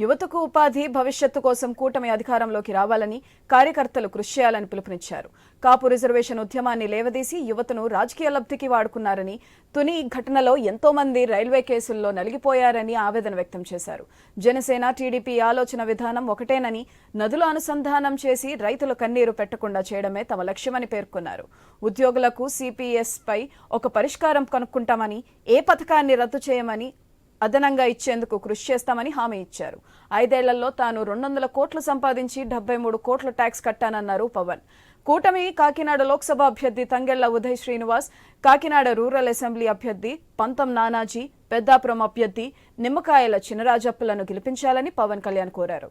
యువతకు ఉపాధి భవిష్యత్తు కోసం కూటమి అధికారంలోకి రావాలని కార్యకర్తలు కృషి చేయాలని పిలుపునిచ్చారు. కాపు రిజర్వేషన్ ఉద్యమాన్ని లేవదీసి యువతను రాజకీయ లబ్ధికి వాడుకున్నారని తుని ఘటనలో ఎంతో మంది రైల్వే కేసుల్లో నలిగిపోయారని ఆవేదన వ్యక్తం చేశారు. జనసేన టీడీపీ ఆలోచన విధానం ఒకటేనని నదుల అనుసంధానం చేసి రైతుల కన్నీరు పెట్టకుండా చేయడమే తమ లక్ష్యమని పేర్కొన్నారు. ఉద్యోగులకు సిపిఎస్ పై ఒక పరిష్కారం కనుక్కుంటామని ఏ పథకాన్ని రద్దు చేయమని అదనంగా ఇచ్చేందుకు కృషి చేస్తామని హామీ ఇచ్చారు. ఐదేళ్ళలో తాను రెండు వందల కోట్లు సంపాదించి డెబ్బై మూడు కోట్ల ట్యాక్స్ కట్టానన్నారు పవన్. కూటమి కాకినాడ లోక్సభ అభ్యర్థి తంగెళ్ళ ఉదయ్ శ్రీనివాస్ కాకినాడ రూరల్ అసెంబ్లీ అభ్యర్థి పంతం నానాజీ పెద్దాపురం అభ్యర్థి నిమ్మకాయల చినరాజప్పలను గెలిపించాలని పవన్ కళ్యాణ్ కోరారు.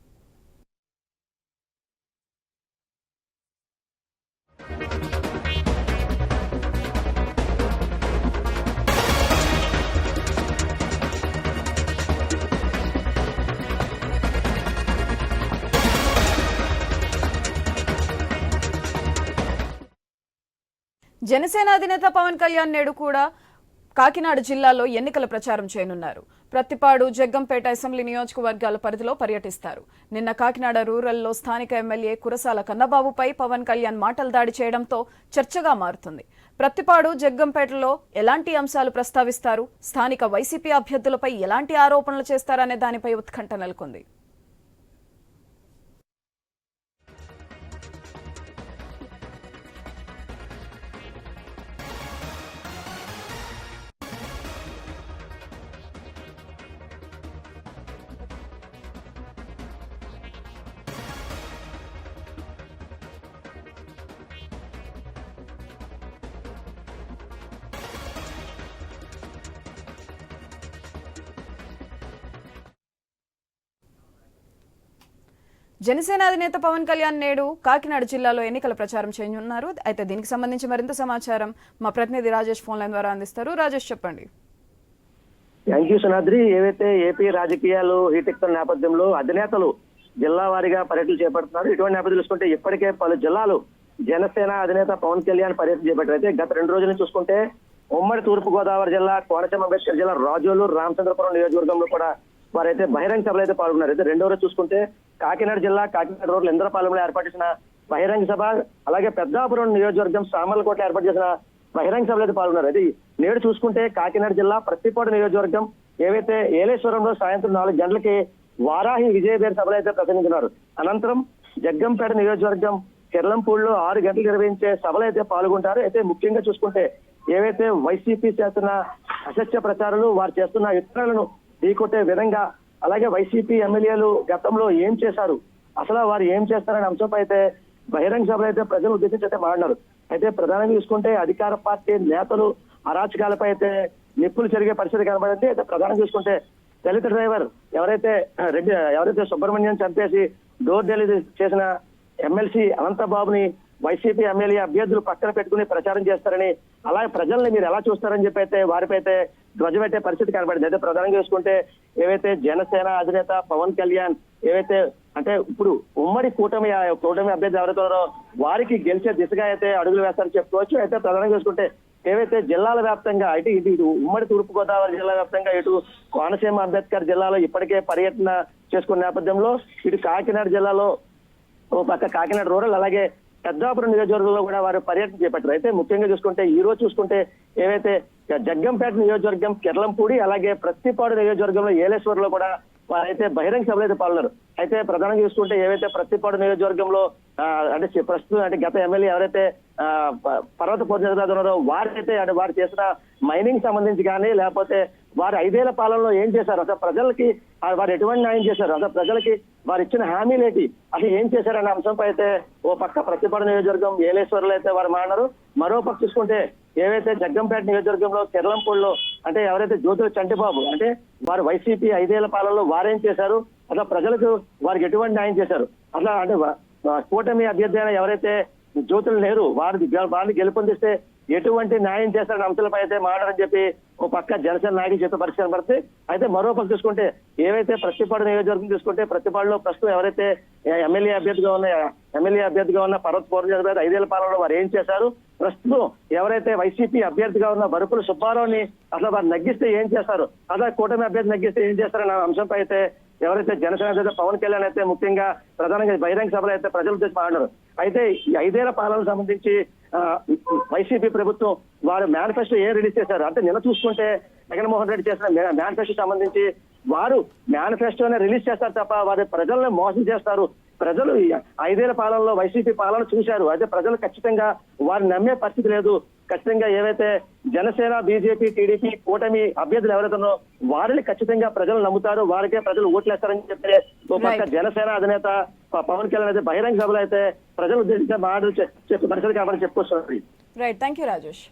Janasena అధినేత పవన్ కళ్యాణ్ నేడు కూడా కాకినాడ జిల్లాలో ఎన్నికల ప్రచారం చేయనున్నారు. ప్రత్తిపాడు జగ్గంపేట అసెంబ్లీ నియోజకవర్గాల పరిధిలో పర్యటిస్తారు. నిన్న కాకినాడ రూరల్లో స్థానిక ఎమ్మెల్యే కురసాల కన్నబాబుపై పవన్ కళ్యాణ్ మాటలు దాడి చేయడంతో చర్చగా మారుతుంది. ప్రత్తిపాడు జగ్గంపేటలో ఎలాంటి అంశాలు ప్రస్తావిస్తారు? స్థానిక వైసీపీ అభ్యర్థులపై ఎలాంటి ఆరోపణలు చేస్తారనే దానిపై ఉత్కంఠ నెలకొంది. జనసేన అధినేత పవన్ కళ్యాణ్ నేడు కాకినాడ జిల్లాలో ఎన్నికల ప్రచారం చేయనున్నారు. అయితే దీనికి సంబంధించి మరింత సమాచారం మా ప్రతినిధి రాజేష్ ఫోన్ లైన్ ద్వారా అందిస్తారు. రాజేష్ చెప్పండి. Thank you Sunadri. ఏవైతే ఏపీ రాజకీయాలు హీటెక్కుతున్న నేపథ్యంలో అధినేతలు జిల్లా వారీగా పర్యటన చేపడుతున్నారు ఇటువంటి నేపథ్యం చూసుకుంటే ఇప్పటికే పలు జిల్లాలు జనసేన అధినేత పవన్ కళ్యాణ్ పర్యటన చేపట్టారు. అయితే గత రెండు రోజుల నుంచి చూసుకుంటే ఉమ్మడి తూర్పు గోదావరి జిల్లా కోనసీమ అంబేద్కర్ జిల్లా రాజోలు రామచంద్రపురం నియోజకవర్గంలో కూడా వారైతే బహిరంగ సభలు అయితే పాల్గొన్నారు. అయితే రెండో రోజు చూసుకుంటే కాకినాడ జిల్లా కాకినాడ రోడ్లు ఇంద్రపాలెంలో ఏర్పాటు చేసిన బహిరంగ సభ అలాగే పెద్దాపురం నియోజకవర్గం సామర్లకోట ఏర్పాటు చేసిన బహిరంగ సభలో అయితే పాల్గొన్నారు. అది నేడు చూసుకుంటే కాకినాడ జిల్లా ప్రతిపాడు నియోజకవర్గం ఏవైతే ఏలేశ్వరంలో సాయంత్రం నాలుగు గంటలకి వారాహి విజయభేరి సభలు అయితే ప్రసంగించినారు అనంతరం జగ్గంపేట నియోజకవర్గం కిర్లంపూడిలో ఆరు గంటలు నిర్వహించే సభలు అయితే పాల్గొంటారు. అయితే ముఖ్యంగా చూసుకుంటే ఏవైతే వైసీపీ చేస్తున్న అసత్య ప్రచారాలు వారు చేస్తున్న విత్తనాలను ఢీకొట్టే విధంగా అలాగే వైసీపీ ఎమ్మెల్యేలు గతంలో ఏం చేశారు? అసలు వారు ఏం చేస్తారనే అంశంపై అయితే బహిరంగ సభలు అయితే ప్రజలు ఉద్దేశించి అయితే మాట్లాడారు. అయితే ప్రధానంగా చూసుకుంటే అధికార పార్టీ నేతలు అరాచకాలపై అయితే నిప్పులు జరిగే పరిస్థితి కనబడింది. అయితే ప్రధానంగా చూసుకుంటే దళిత డ్రైవర్ ఎవరైతే రెడ్డి ఎవరైతే సుబ్రహ్మణ్యం చంపేసి డోర్ డెలివరీ చేసిన ఎమ్మెల్సీ అనంతబాబుని వైసీపీ ఎమ్మెల్యే అభ్యర్థులు పక్కన పెట్టుకుని ప్రచారం చేస్తారని అలాగే ప్రజల్ని మీరు ఎలా చూస్తారని చెప్పి అయితే వారిపై అయితే ధ్వజమెట్టే పరిస్థితి కనబడింది. అయితే ప్రధానంగా చూసుకుంటే ఏవైతే జనసేన అధినేత పవన్ కళ్యాణ్ ఏవైతే అంటే ఇప్పుడు ఉమ్మడి కూటమి కూటమి అభ్యర్థి ఎవరైతే వారికి గెలిచే దిశగా అయితే అడుగులు వేస్తారని చెప్పుకోవచ్చు. అయితే ప్రధానంగా చూసుకుంటే ఏవైతే జిల్లాల వ్యాప్తంగా అయితే ఇటు ఇటు ఉమ్మడి తూర్పు గోదావరి జిల్లా వ్యాప్తంగా ఇటు కోనసీమ అంబేద్కర్ జిల్లాలో ఇప్పటికే పర్యటన చేసుకున్న నేపథ్యంలో ఇటు కాకినాడ జిల్లాలో ఓ పక్క కాకినాడ రూరల్ అలాగే పెద్దాపురం నియోజకవర్గంలో కూడా వారు పర్యటన చేపట్టారు. అయితే ముఖ్యంగా చూసుకుంటే ఈ రోజు చూసుకుంటే ఏవైతే జగ్గంపేట నియోజకవర్గం కిర్లంపూడి అలాగే ప్రత్తిపాడు నియోజకవర్గంలో ఏలేశ్వర్లో కూడా వారైతే బహిరంగ సభలు అయితే పాల్గొన్నారు. అయితే ప్రధానంగా చూసుకుంటే ఏవైతే ప్రత్తిపాడు నియోజకవర్గంలో అంటే ప్రస్తుతం అంటే గత ఎమ్మెల్యే ఎవరైతే పర్వత పోటీ ఉన్నారో వారైతే అంటే వారు చేసిన మైనింగ్ సంబంధించి కానీ లేకపోతే వారు ఐదేళ్ళ పాలనలో ఏం చేశారు? అసలు ప్రజలకి వారు ఎటువంటి న్యాయం చేశారు? అసలు ప్రజలకి వారు ఇచ్చిన హామీలేటి? అసలు ఏం చేశారనే అంశంపై అయితే ఓ పక్క ప్రతిపడ నియోజకవర్గం ఏలేశ్వరులు అయితే వారు మాట్లాడారు మరో పక్క చూసుకుంటే ఏవైతే జగ్గంపేట నియోజకవర్గంలో కిర్లంపూడిలో అంటే ఎవరైతే జ్యోతుల చంటిబాబు అంటే వారు వైసీపీ ఐదేళ్ళ పాలనలో వారేం చేశారు? అట్లా ప్రజలకు వారికి ఎటువంటి న్యాయం చేశారు? అట్లా అంటే కూటమి అభ్యర్థి అయిన ఎవరైతే జ్యోతులు లేరు వారి వారిని గెలుపొందిస్తే ఎటువంటి న్యాయం చేస్తారనే అంశాలపై అయితే మాట్లాడని చెప్పి ఓ పక్క జనసేన నాయకులు చేత పరిస్థితి పడితే అయితే మరో పక్క చూసుకుంటే ఏవైతే ప్రతిపాడు నియోజకవర్గం తీసుకుంటే ప్రతిపాడులో ప్రస్తుతం ఎవరైతే ఎమ్మెల్యే అభ్యర్థిగా ఉన్న ఎమ్మెల్యే అభ్యర్థిగా ఉన్న పర్వత్ పౌర్ణ గారు ఐదేళ్ళ పాలనలో వారు ఏం చేశారు? ప్రస్తుతం ఎవరైతే వైసీపీ అభ్యర్థిగా ఉన్న బరుపుల సుబ్బారావుని అసలు వారు నగ్గిస్తే ఏం చేస్తారు? అదే కూటమి అభ్యర్థి నగ్గిస్తే ఏం చేస్తారన్న అంశంపై అయితే ఎవరైతే జనసేన అయితే పవన్ కళ్యాణ్ అయితే ముఖ్యంగా ప్రధానంగా బహిరంగ సభలో అయితే ప్రజల ఉద్దేశం మాట్లాడారు. అయితే ఈ ఐదేళ్ళ పాలనకు సంబంధించి వైసీపీ ప్రభుత్వం వారు మేనిఫెస్టో ఏం రిలీజ్ చేశారు? అంటే నిన్న చూసుకుంటే జగన్మోహన్ రెడ్డి చేసిన మేనిఫెస్టో సంబంధించి వారు మేనిఫెస్టోనే రిలీజ్ చేస్తారు తప్ప వారి ప్రజల్ని మోసం చేస్తారు. ప్రజలు ఐదేళ్ళ పాలనలో వైసీపీ పాలన చూశారు. అయితే ప్రజలు ఖచ్చితంగా వారిని నమ్మే పరిస్థితి లేదు. ఖచ్చితంగా ఏవైతే జనసేన బీజేపీ టీడీపీ కూటమి అభ్యర్థులు ఎవరైతే ఉన్నారో వారిని ఖచ్చితంగా ప్రజలు నమ్ముతారు వారికే ప్రజలు ఓట్లేస్తారని చెప్పి ఓ పక్క. జనసేన అధినేత పవన్ కళ్యాణ్ అయితే బహిరంగ సభలో అయితే ప్రజలు ఉద్దేశించిన మాటలు చెప్పి పరిస్థితి కాబట్టి చెప్పుకొస్తున్నారు. Right thank you Rajesh